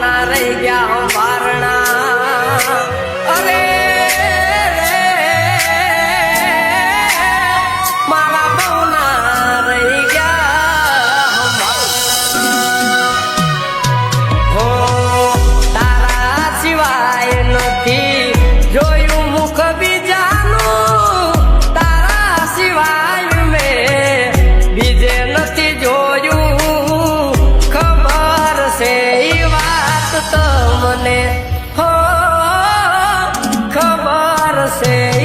ના રહી ગયા અરે say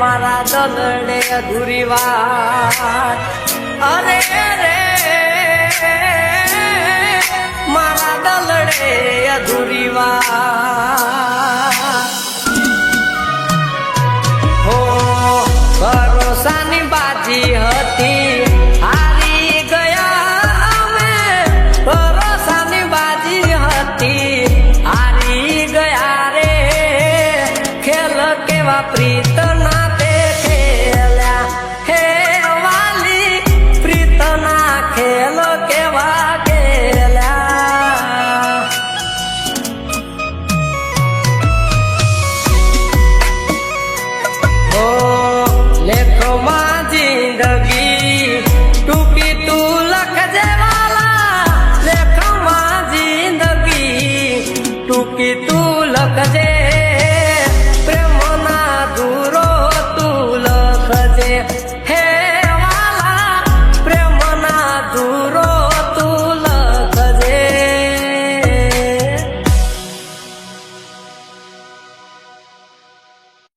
મારા દલડે અધૂરી વાત. અરે રે મારા દલડે અધૂરી વાત. જિંદગી. ટૂંકી તું લખજે વાલા લેખમાં જિંદગી. ટૂંકી તું